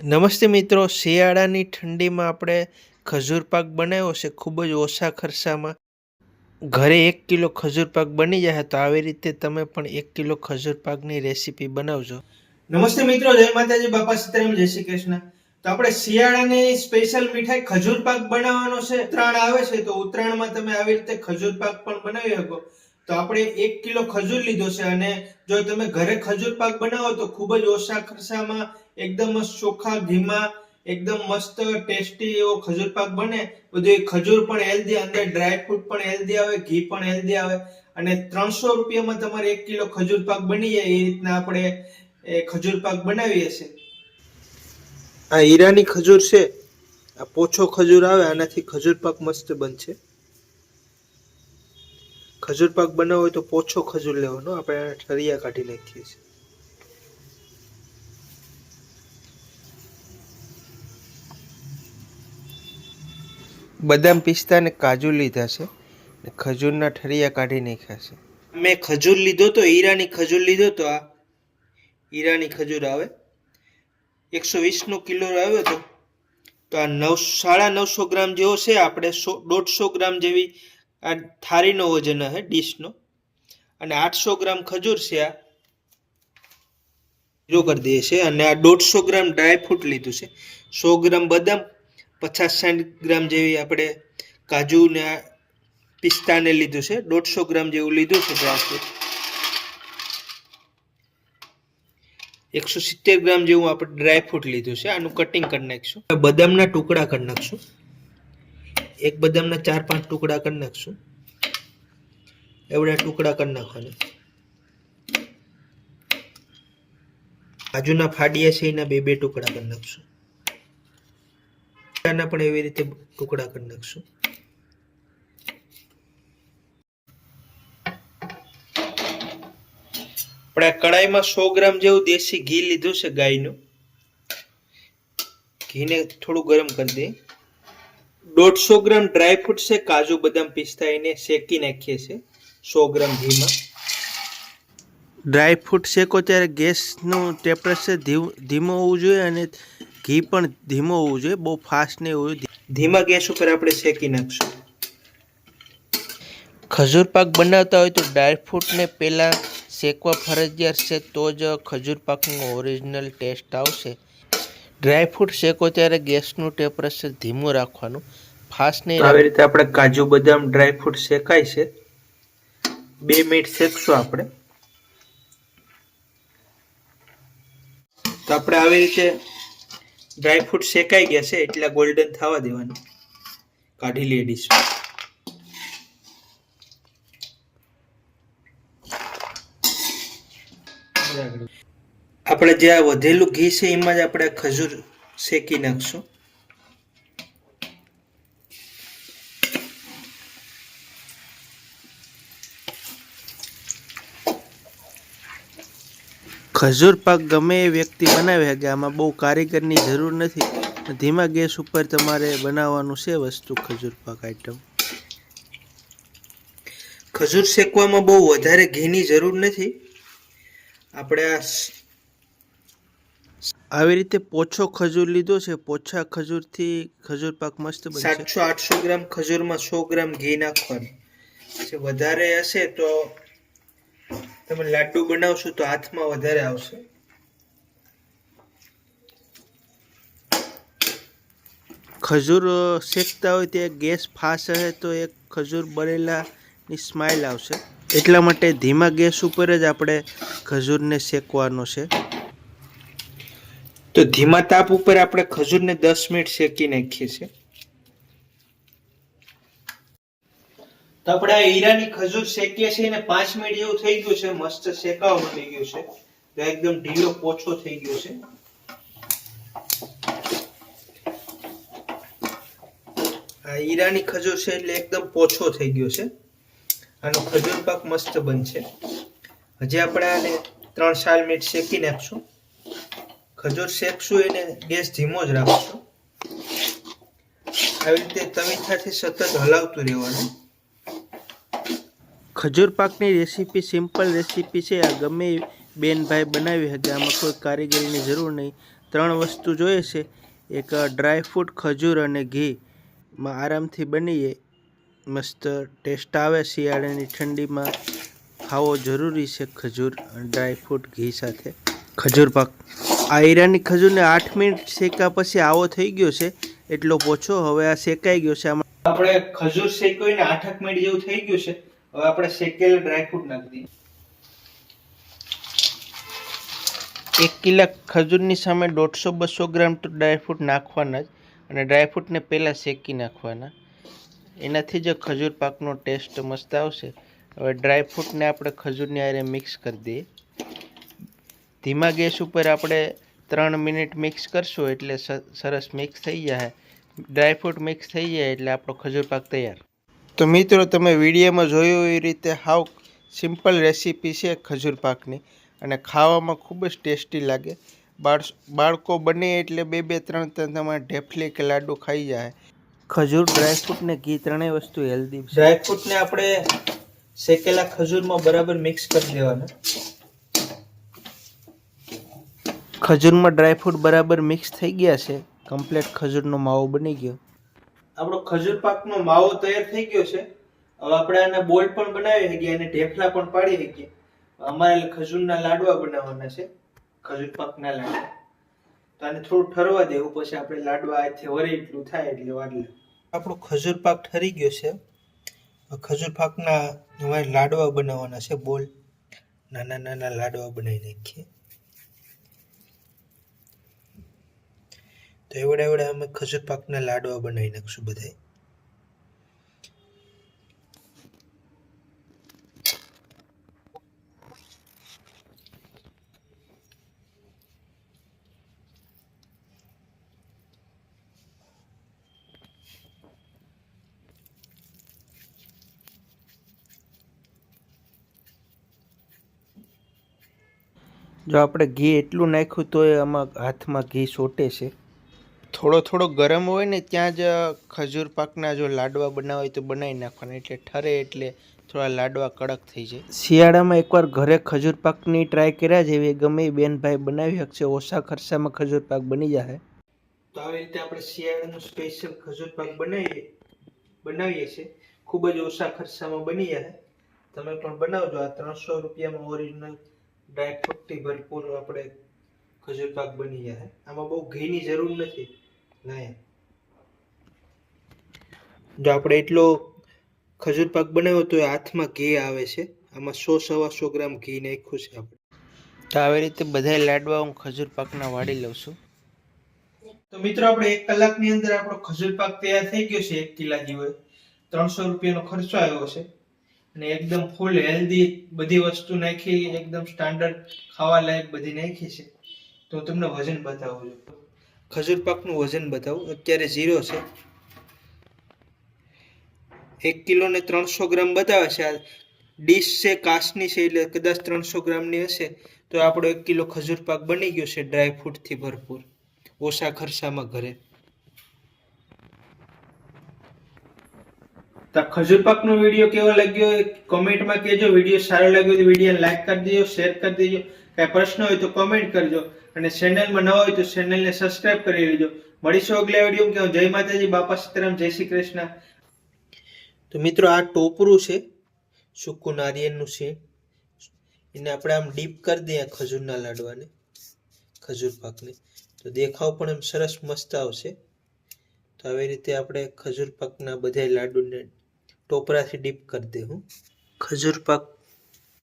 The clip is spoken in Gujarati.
નમસ્તે મિત્રો, શિયાળાની ઠંડીમાં આપણે ખજૂર પાક બનાવ્યો છે, ખૂબ જ ઓછા ખર્ચામાં. ઘરે એક કિલો ખજૂર પાક બની જાય તો આવી રીતે તમે પણ એક કિલો ખજૂર પાકની રેસીપી બનાવજો. નમસ્તે મિત્રો, જય માતાજી, બાપા સીતારામ, જય શ્રી કૃષ્ણ. તો આપણે શિયાળાની સ્પેશિયલ મીઠાઈ ખજૂર પાક બનાવવાનો છે, ઉત્તરાયણ આવે છે, તો ઉત્તરાયણમાં તમે આવી રીતે ખજૂર પાક પણ બનાવી શકો. તો આપણે એક કિલો ખજૂર લીધો છે અને જો તમે ઘરે ખજૂર પાક બનાવો તો ખૂબ જ ઓછા ખર્ચામાં એકદમ ચોખ્ખા ઘીમાં એકદમ મસ્ત, ટેસ્ટી એવો ખજૂર પાક બને. બધું ખજૂર પણ હેલ્ધી અંદર ડ્રાય ફ્રૂટ પણ હેલ્ધી આવે, ઘી પણ હેલ્ધી આવે. અને ત્રણસો રૂપિયામાં તમારે એક કિલો ખજૂર પાક બની જાય, એ રીતના આપણે ખજૂર પાક બનાવીએ છીએ. આ હીરાની ખજૂર છે. આ પોછો ખજૂર આવે, આનાથી ખજૂર પાક મસ્ત બનશે. ખજૂર પાક બનાવવો હોય તો પોછો ખજૂર લેવાનો. આપણે ઠરિયા કાઢી નાખીએ છીએ. બદામ પિસ્તા અને કાજુ લીધા છે ખજૂરના ઠરિયા કાઢી નાખ્યા છે. મેં ખજૂર લીધો તો, ઈરાની ખજૂર લીધો તો, આ ઈરાની ખજૂર આવે. એકસો વીસનો કિલો આવ્યો તો તો આ નવ સાડા નવસો ગ્રામ જેવો છે, આપણે સો, દોઢસો ગ્રામ જેવી આ થાળીનો વજન હે, ડીશનો. અને આઠસો ગ્રામ ખજૂર છે આ. જીરો કરી દઈએ છે, અને આ દોઢસો ગ્રામ ડ્રાય ફ્રૂટ લીધું છે. સો ગ્રામ બદામ પચાસ સાઠ ગ્રામ જેવી આપણે કાજુને પિસ્તાને લીધું છે, દોઢસો ગ્રામ જેવું લીધું છે ડ્રાયફ્રૂટ એકસો સિત્તેર ગ્રામ જેવું આપણે ડ્રાય ફ્રૂટ લીધું છે, આનું કટિંગ કરી નાખીશું. બદામના ટુકડા કરી નાખશું. એક બદામના ચાર પાંચ ટુકડા કરી નાખશું. એવડા ટુકડા કરી નાખવાના. કાજુના ફાડિયા છે એના બે બે ટુકડા કરી નાખશું. બટાકાના પણ એવી રીતે ટુકડા કરી નાખશું. આપણે કડાઈમાં સો ગ્રામ જેવું દેશી ઘી લીધું છે ગાયનું. ઘીને થોડું ગરમ કરી દઈએ. દોઢસો ગ્રામ ડ્રાય ફ્રૂટ છે, કાજુ બદામ પિસ્તા એને શેકી નાખીએ છીએ સો ગ્રામ ઘીમાં. ડ્રાય ફ્રૂટ શેકો ત્યારે ગેસનું ટેમ્પરેચર ધીમો હોવું જોઈએ અને ઘી પણ ધીમો હોવું જોઈએ બહુ ફાસ્ટ નહીં હોવું ધીમા ગેસ ઉપર આપણે શેકી નાખશું. ખજૂર પાક બનાવતા હોય તો ડ્રાય ફ્રૂટને પહેલાં શેકવા ફરજિયાત છે તો જ ખજૂર પાકનો ઓરિજિનલ ટેસ્ટ આવશે. ડ્રાય ફ્રૂટ શેકો ત્યારે ગેસનું ટેમ્પરેચર ધીમું રાખવાનું. ફાસ્ટ નહીં આવી રીતે આપણે કાજુ બદામ ડ્રાય ફ્રૂટ શેકાય છે. બે મિનિટ શેકશું આપણે. તો આપણે આવી રીતે ડ્રાય ફ્રૂટ શેકાઈ ગયા છે એટલા ગોલ્ડન થવા દેવાનું. કાઢી લઈએ ડીશમાં આપણે જે આ વધેલું ઘી છે, એમાં જ આપણે ખજૂર શેકી નાખશું. ખજૂર પાક ગમે એ વ્યક્તિ બનાવે કે આમાં બહુ કારીગરની જરૂર નથી. ધીમા ગેસ ઉપર તમારે બનાવવાનું છે વસ્તુ ખજૂર પાક આઈટમ ખજૂર શેકવામાં બહુ વધારે ઘીની જરૂર નથી. આપણે આ આવી રીતે પોછો ખજૂર લીધો છે પોછા ખજૂરથી ખજૂર પાક મસ્ત બનશે. સાતસો આઠસો ગ્રામ ખજૂરમાં સો ગ્રામ ઘી નાખવાનું. વધારે હશે તો તમે લાડુ બનાવશો તો હાથમાં વધારે આવશે. ખજૂર શેકતા હોય ત્યાં ગેસ ફાસ્ટ હશે તો એક ખજૂર બનેલાની સ્માઇલ આવશે. એટલા માટે ધીમા ગેસ ઉપર જ આપણે ખજૂરને શેકવાનો છે. તો ધીમા તાપ ઉપર આપણે ખજૂરને દસ મિનિટ શેકી નાખીએ છીએ. તો આપણે આ હીરાની ખજૂર શેકીએ છીએ ને પાંચ મિનિટ જેવું થઈ ગયું છે, મસ્ત શેકાવા માંડી ગયું છે. એકદમ ઢીલો પોછો થઈ ગયો છે. આ હીરાની ખજૂર છે એટલે એકદમ પોછો થઈ ગયો છે. આનો ખજૂર પાક મસ્ત બનશે. હજી આપણે આને ત્રણ ચાર મિનિટ શેકી નાખશું. ખજૂર શેકશું એને ગેસ ધીમો જ રાખશું. આવી રીતે તવીથાથી સતત હલાવતું રહેવાનું. ખજૂર પાકની રેસીપી સિમ્પલ રેસીપી છે. આ ગમે બેન ભાઈ બનાવી શકે આમાં કોઈ કારીગરીની જરૂર નહીં. ત્રણ વસ્તુ જોઈએ છે. એક ડ્રાય ફ્રૂટ ખજૂર અને ઘીમાં આરામથી બનીએ. મસ્ત ટેસ્ટ આવે, શિયાળાની ઠંડીમાં ખાવો જરૂરી છે ખજૂર અને ડ્રાય ફ્રૂટ ઘી સાથે. ખજૂર પાક. આ ઈરાની ખજૂરને આઠ મિનિટ શેકા પછી આવો થઈ ગયો છે. એટલો પોછો હવે આ શેકાઈ ગયો છે. આપણે ખજૂર શેકોઈને આઠ મિનિટ જેવું થઈ ગયું છે. હવે આપણે શેકેલ ડ્રાય ફ્રૂટ નાખી દઈએ. એક કિલા ખજૂરની સામે દોઢસો બસો ગ્રામ તો ડ્રાયફ્રૂટ નાખવાના જ. અને ડ્રાયફ્રૂટને પહેલાં શેકી નાખવાના. એનાથી જ ખજૂર પાકનો ટેસ્ટ મસ્ત આવશે. હવે ડ્રાયફ્રૂટને આપણે ખજૂરની આરે મિક્સ કરી દઈએ. ધીમા ગેસ ઉપર આપણે ત્રણ મિનિટ મિક્સ કરશું એટલે સરસ મિક્સ થઈ જાય ડ્રાયફ્રૂટ મિક્સ થઈ જાય એટલે આપણો ખજૂર પાક તૈયાર. તો મિત્રો તમે વિડીયોમાં જોયું એ રીતે હાવ સિમ્પલ રેસીપી છે ખજૂર પાકની. અને ખાવામાં ખૂબ જ ટેસ્ટી લાગે. બાળ બાળકો બને એટલે બે બે ત્રણ ત્રણ તમારે ઢેફલી કે લાડુ ખાઈ જાય. ખજૂર ડ્રાયફ્રૂટ ને ઘી ત્રણેય વસ્તુ હેલ્ધી ડ્રાયફ્રૂટને આપણે શેકેલા ખજૂરમાં બરાબર મિક્સ કરી દેવાના ખજૂરમાં ડ્રાયફ્રૂટ બરાબર મિક્સ થઈ ગયા છે. કમ્પ્લેટ ખજૂરનો માવો બની ગયો. આપણો ખજૂર પાકનો માવો તૈયાર થઈ ગયો છે. હવે આપણે આને બોલ પણ બનાવી શકીએ અને ઢેફલા પણ પાડી શકીએ. અમારે ખજૂરના લાડવા બનાવવાના છે, ખજૂર પાકના લાડવા. તો આને થોડું ઠરવા દેવું પછી આપણે લાડવા આથી વરે એટલું થાય એટલે વાર લે આપણો ખજૂર પાક ઠરી ગયો છે. ખજૂર પાકના અમારે લાડવા બનાવવાના છે, બોલ. નાના નાના લાડવા બનાવી નાખીએ. તો એવડા એવડા અમે ખજૂર પાકના લાડવા બનાવી નાખશું બધા જો આપણે ઘી એટલું નાખ્યું તો એ આમાં હાથમાં ઘી સોટે છે. થોડો થોડો ગરમ હોય ને ત્યાં જ ખજૂર પાકના જો લાડવા બનાવવા હોય તો બનાવી નાખવાના. એટલે ઠરે એટલે થોડા લાડવા કડક થઈ જાય. શિયાળામાં એકવાર ઘરે ખજૂર પાકની ટ્રાય કર્યા જેવી ગમે બેન ભાઈ બનાવી શકશે. ઓછા ખર્ચામાં ખજૂર પાક બની જાય તો આવી રીતે આપણે શિયાળાનું સ્પેશિયલ ખજૂર પાક બનાવીએ બનાવીએ છીએ. ખૂબ જ ઓછા ખર્ચામાં બની જશે તમે પણ બનાવજો. આ ત્રણસો રૂપિયામાં ઓરિજિનલ ડ્રાયફ્રૂટથી ભરપૂર આપણે ખજૂર પાક બની જાય આમાં બહુ ઘીની જરૂર નથી. જો આપણે એટલો ખજૂર પાક બનાવ્યો તો હાથમાં ઘી આવે છે. આમાં સો સવા ગ્રામ ઘી નાખ્યું છે આપણે. તો આવી રીતે બધા લાડવા હું ખજૂર પાકના વાળી લઉં છું. તો મિત્રો આપણે એક કલાકની અંદર આપણો ખજૂર પાક તૈયાર થઈ ગયો છે એક કિલા જેવો. ત્રણસો રૂપિયાનો ખર્ચો આવ્યો છે. અને એકદમ ફૂલ હેલ્ધી બધી વસ્તુ નાખી, એકદમ સ્ટાન્ડર્ડ ખાવા લાયક બધી નાખી છે. તો તમને વજન બતાવું છું. ખજૂર પાકનું વજન બતાવું. અત્યારે ઝીરો છે. એક કિલો ને ત્રણસો ગ્રામ બતાવે છે. આ ડીશ છે, કાચની છે, એટલે કદાચ ત્રણસો ગ્રામની હશે. તો આપણો એક કિલો ખજૂર પાક બની ગયો છે ડ્રાય ફ્રૂટથી ભરપૂર. ઓછા ખર્ચામાં ઘરે. તો ખજૂર પાકનો વીડિયો કેવો લાગ્યો કોમેન્ટમાં કહેજો. વીડિયો સારો લાગ્યો તો વીડિયો લાઈક કરી દેજો, શેર કરી દેજો. કાંઈ પ્રશ્ન હોય તો કોમેન્ટ કરજો. અને ચેનલમાં ન હોય તો ચેનલને સબસ્ક્રાઇબ કરી લેજો. મળીશું અગલા વીડિયો કે જય માતાજી. બાપા સીતારામ જય શ્રી કૃષ્ણ. તો મિત્રો, આ ટોપરું છે. સૂકું નારિયેળનું છે. એને આપણે આમ ડીપ કરી દઈએ ખજૂરના લાડવાને. ખજૂર પાકને. તો દેખાવ પણ એમ સરસ મસ્ત આવશે. તો આવી રીતે આપણે ખજૂર પાકના બધા લાડુને ટોપરાથી ડીપ કરી करते हूँ। ખજૂર પાક